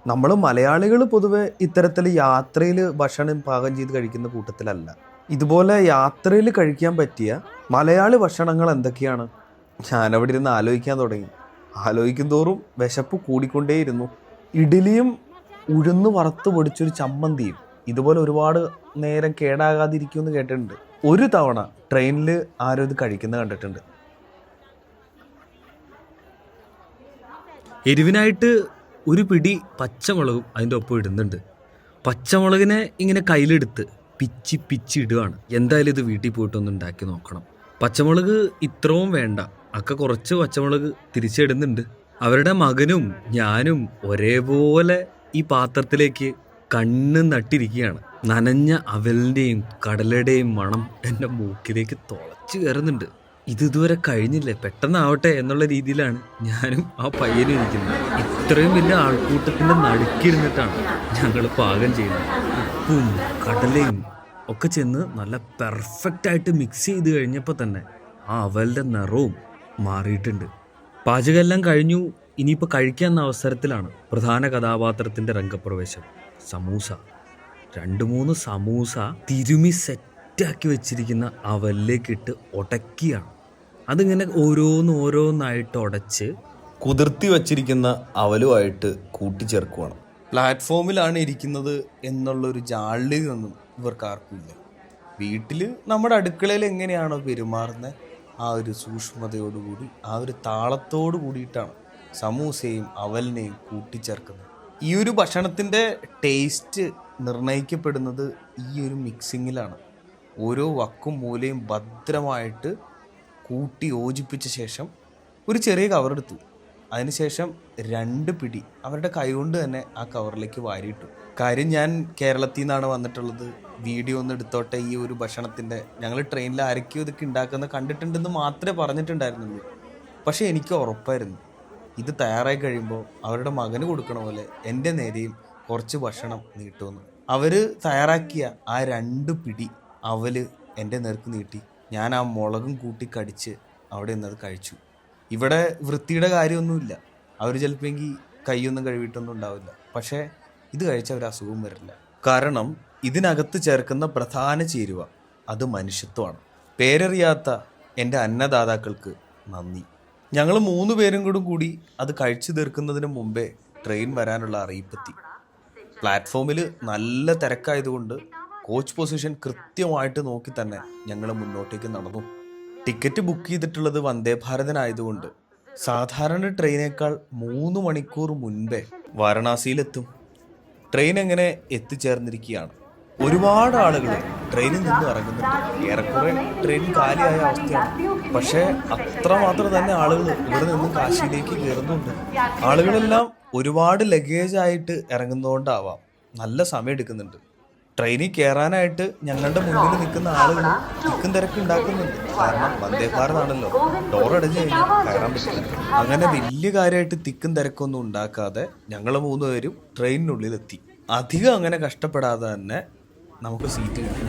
B: നമ്മൾ മലയാളികൾ പൊതുവെ ഇത്തരത്തിൽ യാത്രയിൽ ഭക്ഷണം പാകം ചെയ്ത് കഴിക്കുന്ന കൂട്ടത്തിലല്ല. ഇതുപോലെ യാത്രയിൽ കഴിക്കാൻ പറ്റിയ മലയാളി ഭക്ഷണങ്ങൾ എന്തൊക്കെയാണ്? ഞാനവിടെ ഇരുന്ന് ആലോചിക്കാൻ തുടങ്ങി. ആലോചിക്കും തോറും വിശപ്പ് കൂടിക്കൊണ്ടേയിരുന്നു. ഇഡ്ഡലിയും ഉഴുന്ന് വറുത്ത് പൊടിച്ചൊരു ചമ്മന്തിയും ഇതുപോലെ ഒരുപാട് നേരം കേടാകാതിരിക്കുമെന്ന് കേട്ടിട്ടുണ്ട്. ഒരു തവണ ട്രെയിനിൽ ആരും ഇത് കഴിക്കുന്നത് കണ്ടിട്ടുണ്ട്.
C: എരിവിനായിട്ട് ഒരു പിടി പച്ചമുളകും അതിന്റെ ഒപ്പം ഇടുന്നുണ്ട്. പച്ചമുളകിനെ ഇങ്ങനെ കയ്യിലെടുത്ത് പിച്ചി പിച്ചി ഇടുകയാണ് എന്തായാലും ഇത് വീട്ടിൽ പോയിട്ടൊന്ന് ഉണ്ടാക്കി നോക്കണം. പച്ചമുളക് ഇത്രയും വേണ്ട. അക്ക കുറച്ച് പച്ചമുളക് തിരിച്ചിടുന്നുണ്ട് അവരുടെ മകനും ഞാനും ഒരേപോലെ ഈ പാത്രത്തിലേക്ക് കണ്ണ് നട്ടിരിക്കുകയാണ്. നനഞ്ഞ അവലിന്റെയും കടലയുടെയും മണം എന്റെ മൂക്കിലേക്ക് തുളച്ചു കയറുന്നുണ്ട്. ഇത് ഇതുവരെ കഴിഞ്ഞില്ലേ? പെട്ടെന്നാവട്ടെ എന്നുള്ള രീതിയിലാണ് ഞാനും ആ പയ്യനും ഇരിക്കുന്നത്. ഇത്രയും വലിയ ആൾക്കൂട്ടത്തിന്റെ നടുക്കിരുന്നിട്ടാണ് ഞങ്ങൾ പാകം ചെയ്യുന്നത്. ഉപ്പും കടലയും ഒക്കെ ചെന്ന് നല്ല പെർഫെക്റ്റ് ആയിട്ട് മിക്സ് ചെയ്ത് കഴിഞ്ഞപ്പോൾ തന്നെ ആ അവലിന്റെ നിറവും മാറിയിട്ടുണ്ട്. പാചകമെല്ലാം കഴിഞ്ഞു ഇനിയിപ്പോൾ കഴിക്കാവുന്ന അവസരത്തിലാണ് പ്രധാന കഥാപാത്രത്തിന്റെ രംഗപ്രവേശം. സമൂസ. രണ്ട് മൂന്ന് സമൂസ തിരുമി സെറ്റാക്കി വെച്ചിരിക്കുന്ന അവലിലേക്കിട്ട് ഉടക്കിയാണ് അതിങ്ങനെ ഓരോന്ന് ഓരോന്നായിട്ട് ഉടച്ച്
B: കുതിർത്തി വച്ചിരിക്കുന്ന അവലുമായിട്ട് കൂട്ടിച്ചേർക്കുവാണ്. പ്ലാറ്റ്ഫോമിലാണ് ഇരിക്കുന്നത് എന്നുള്ളൊരു ജാള്യതൊന്നും ഇവർക്ക് ആർക്കുമില്ല വീട്ടിൽ നമ്മുടെ അടുക്കളയിൽ എങ്ങനെയാണോ പെരുമാറുന്നത് ആ ഒരു സൂക്ഷ്മതയോടുകൂടി ആ ഒരു താളത്തോട് കൂടിയിട്ടാണ് സമൂസയും അവലിനെയും കൂട്ടിച്ചേർക്കുന്നത്. ഈ ഒരു ഭക്ഷണത്തിന്റെ ടേസ്റ്റ് നിർണയിക്കപ്പെടുന്നത് ഈ ഒരു മിക്സിങ്ങിലാണ്. ഓരോ വക്കും മൂലയും ഭദ്രമായിട്ട് കൂട്ടി യോജിപ്പിച്ച ശേഷം ഒരു ചെറിയ കവറെടുത്തു. അതിനുശേഷം രണ്ട് പിടി അവരുടെ കൈകൊണ്ട് തന്നെ ആ കവറിലേക്ക് വാരിയിട്ടു. കാര്യം ഞാൻ കേരളത്തിൽ നിന്നാണ് വന്നിട്ടുള്ളത്. വീഡിയോ ഒന്ന് എടുത്തോട്ടെ ഈ ഒരു ഭക്ഷണത്തിന്റെ. ഞങ്ങൾ ട്രെയിനിൽ ആരൊക്കെയോ ഇതൊക്കെ ഉണ്ടാക്കുന്നത് കണ്ടിട്ടുണ്ടെന്ന് മാത്രമേ പറഞ്ഞിട്ടുണ്ടായിരുന്നുള്ളൂ. പക്ഷേ എനിക്ക് ഉറപ്പായിരുന്നു. ഇത് തയ്യാറായി കഴിയുമ്പോൾ അവരുടെ മകന് കൊടുക്കണ പോലെ എന്റെ നേരെയും കുറച്ച് ഭക്ഷണം നീട്ടുമെന്ന്. അവർ തയ്യാറാക്കിയ ആ രണ്ട് പിടി അവൽ എന്റെ നേർക്ക് നീട്ടി. ഞാൻ ആ മുളകും കൂട്ടി കടിച്ച് അവിടെ നിന്നത് കഴിച്ചു. ഇവിടെ വൃത്തിയുടെ കാര്യമൊന്നുമില്ല. അവർ ചിലപ്പോൾ കൈയൊന്നും കഴുകിയിട്ടൊന്നും ഉണ്ടാവില്ല. പക്ഷേ ഇത് കഴിച്ചാൽ ഒരു അസുഖവും വരില്ല. കാരണം ഇതിനകത്ത് ചേർക്കുന്ന പ്രധാന ചേരുവ അത് മനുഷ്യത്വമാണ്. പേരറിയാത്ത എന്റെ അന്നദാതാക്കൾക്ക് നന്ദി. ഞങ്ങൾ മൂന്ന് പേരും കൂടും കൂടി അത് കഴിച്ചു തീർക്കുന്നതിന് മുമ്പേ ട്രെയിൻ വരാനുള്ള അറിയിപ്പെത്തി. പ്ലാറ്റ്ഫോമിൽ നല്ല തിരക്കായതുകൊണ്ട് കോച്ച് പൊസിഷൻ കൃത്യമായിട്ട് നോക്കി തന്നെ ഞങ്ങൾ മുന്നോട്ടേക്ക് നടന്നു. ടിക്കറ്റ് ബുക്ക് ചെയ്തിട്ടുള്ളത് വന്ദേ ഭാരതനായതുകൊണ്ട്. സാധാരണ ട്രെയിനേക്കാൾ മൂന്ന് മണിക്കൂർ മുൻപേ വാരണാസിയിലെത്തും. ട്രെയിൻ എങ്ങനെ എത്തിച്ചേർന്നിരിക്കുകയാണ്. ഒരുപാട് ആളുകൾ ട്രെയിനിൽ നിന്ന് ഇറങ്ങുന്നുണ്ട്. ഏറെക്കുറെ ട്രെയിൻ കാലിയായ അവസ്ഥയാണ്. പക്ഷേ അത്രമാത്രം തന്നെ ആളുകൾ ഇവിടെ നിന്ന് കാശിയിലേക്ക് കയറുന്നുണ്ട്. ആളുകളെല്ലാം ഒരുപാട് ലഗേജ് ആയിട്ട് ഇറങ്ങുന്നതുകൊണ്ടാവാം നല്ല സമയം എടുക്കുന്നുണ്ട് ട്രെയിനിൽ കയറാനായിട്ട് ഞങ്ങളുടെ മുന്നിൽ നിൽക്കുന്ന ആളുകൾ തിക്കും തിരക്ക് ഉണ്ടാക്കുന്നുണ്ട്. കാരണം വന്ദേ ഭാരതാണല്ലോ ഡോർ അടഞ്ഞു കഴിഞ്ഞാൽ കയറാൻ പറ്റില്ല. അങ്ങനെ വലിയ കാര്യമായിട്ട് തിക്കും തിരക്കൊന്നും ഉണ്ടാക്കാതെ ഞങ്ങൾ മൂന്നുപേരും ട്രെയിനിനുള്ളിലെത്തി. അധികം അങ്ങനെ കഷ്ടപ്പെടാതെ തന്നെ നമുക്ക് സീറ്റ് കിട്ടി.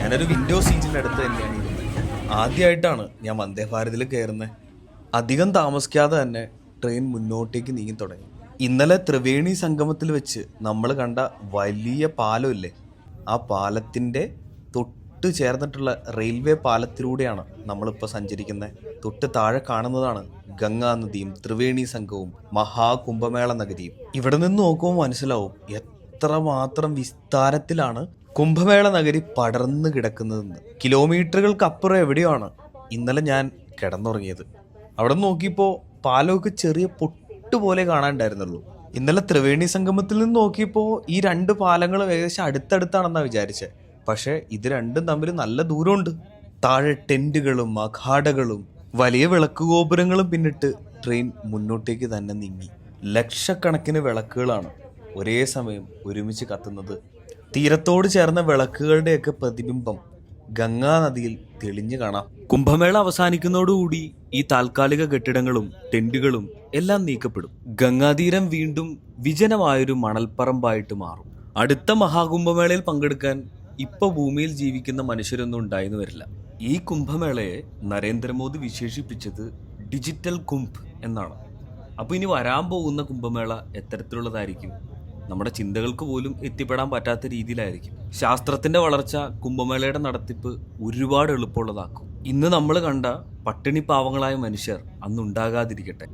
B: ഞാനൊരു വിൻഡോ സീറ്റിന്റെ അടുത്ത് തന്നെയാണ് ആദ്യമായിട്ടാണ് ഞാൻ വന്ദേ ഭാരതിൽ കയറുന്നത് അധികം താമസിക്കാതെ തന്നെ ട്രെയിൻ മുന്നോട്ടേക്ക് നീങ്ങി തുടങ്ങി. ഇന്നലെ ത്രിവേണി സംഗമത്തിൽ വെച്ച് നമ്മൾ കണ്ട വലിയ പാലമില്ലേ ആ പാലത്തിന്റെ തൊട്ട് ചേർന്നിട്ടുള്ള റെയിൽവേ പാലത്തിലൂടെയാണ് നമ്മളിപ്പോൾ സഞ്ചരിക്കുന്നത്. തൊട്ട് താഴെ കാണുന്നതാണ് ഗംഗാ നദിയും ത്രിവേണി സംഘവും മഹാകുംഭമേള നഗരിയും. ഇവിടെ നിന്ന് നോക്കുമ്പോൾ മനസ്സിലാവും എത്രമാത്രം വിസ്താരത്തിലാണ് കുംഭമേള നഗരി പടർന്നു കിടക്കുന്നതെന്ന്. കിലോമീറ്ററുകൾക്ക് അപ്പുറം എവിടെയാണ് ഇന്നലെ ഞാൻ കിടന്നുറങ്ങിയത്. അവിടെ നോക്കിയപ്പോൾ പാലമൊക്കെ ചെറിയ പൊട്ടുപോലെ കാണാനുണ്ടായിരുന്നുള്ളൂ. ഇന്നലെ ത്രിവേണി സംഗമത്തിൽ നിന്ന് നോക്കിയപ്പോൾ ഈ രണ്ട് പാലങ്ങൾ ഏകദേശം അടുത്തടുത്താണെന്നാണ് വിചാരിച്ചത് പക്ഷേ ഇത് രണ്ടും തമ്മിൽ നല്ല ദൂരമുണ്ട്. താഴെ ടെന്റുകളും അഖാഡകളും വലിയ വിളക്ക് ഗോപുരങ്ങളും പിന്നിട്ട് ട്രെയിൻ മുന്നോട്ടേക്ക് തന്നെ നീങ്ങി. ലക്ഷക്കണക്കിന് വിളക്കുകളാണ് ഒരേ സമയം ഒരുമിച്ച് കത്തുന്നത്. തീരത്തോട് ചേർന്ന വിളക്കുകളുടെയൊക്കെ പ്രതിബിംബം ഗംഗാ നദിയിൽ തെളിഞ്ഞു കാണാം.
C: കുംഭമേള അവസാനിക്കുന്നതോടുകൂടി ഈ താൽക്കാലിക കെട്ടിടങ്ങളും ടെന്റുകളും എല്ലാം നീക്കപ്പെടും. ഗംഗാതീരം വീണ്ടും വിജനമായൊരു മണൽപ്പറമ്പായിട്ട് മാറും. അടുത്ത മഹാകുംഭമേളയിൽ പങ്കെടുക്കാൻ ഇപ്പൊ ഭൂമിയിൽ ജീവിക്കുന്ന മനുഷ്യരൊന്നും ഉണ്ടായെന്ന് വരില്ല. ഈ കുംഭമേളയെ നരേന്ദ്രമോദി വിശേഷിപ്പിച്ചത് ഡിജിറ്റൽ കുംഭ് എന്നാണ്. അപ്പോൾ ഇനി വരാൻ പോകുന്ന കുംഭമേള എത്തരത്തിലുള്ളതായിരിക്കും? നമ്മുടെ ചിന്തകൾക്ക് പോലും എത്തിപ്പെടാൻ പറ്റാത്ത രീതിയിലായിരിക്കും. ശാസ്ത്രത്തിന്റെ വളർച്ച കുംഭമേളയുടെ നടത്തിപ്പ് ഒരുപാട് എളുപ്പമുള്ളതാക്കും. ഇന്ന് നമ്മൾ കണ്ട പട്ടിണി പാവങ്ങളായ മനുഷ്യർ അന്നുണ്ടാകാതിരിക്കട്ടെ.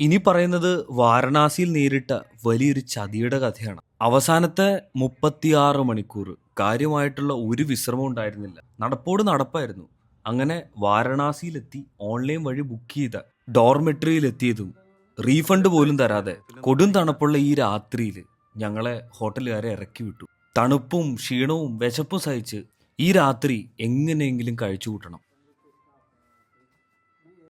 C: ഇനി പറയുന്നത് വാരണാസിയിൽ നേരിട്ട വലിയൊരു ചതിയുടെ കഥയാണ്. അവസാനത്തെ മുപ്പത്തിയാറ് മണിക്കൂർ കാര്യമായിട്ടുള്ള ഒരു വിശ്രമം ഉണ്ടായിരുന്നില്ല. നടപ്പോട് നടപ്പായിരുന്നു. അങ്ങനെ വാരണാസിയിലെത്തി ഓൺലൈൻ വഴി ബുക്ക് ചെയ്ത ഡോർമെട്രിയിലെത്തിയതും റീഫണ്ട് പോലും തരാതെ കൊടും തണുപ്പുള്ള ഈ രാത്രിയിൽ ഞങ്ങളെ ഹോട്ടലുകാരെ ഇറക്കി വിട്ടു. തണുപ്പും ക്ഷീണവും വിശപ്പും സഹിച്ച് ഈ രാത്രി എങ്ങനെയെങ്കിലും കഴിച്ചു കൂട്ടണം.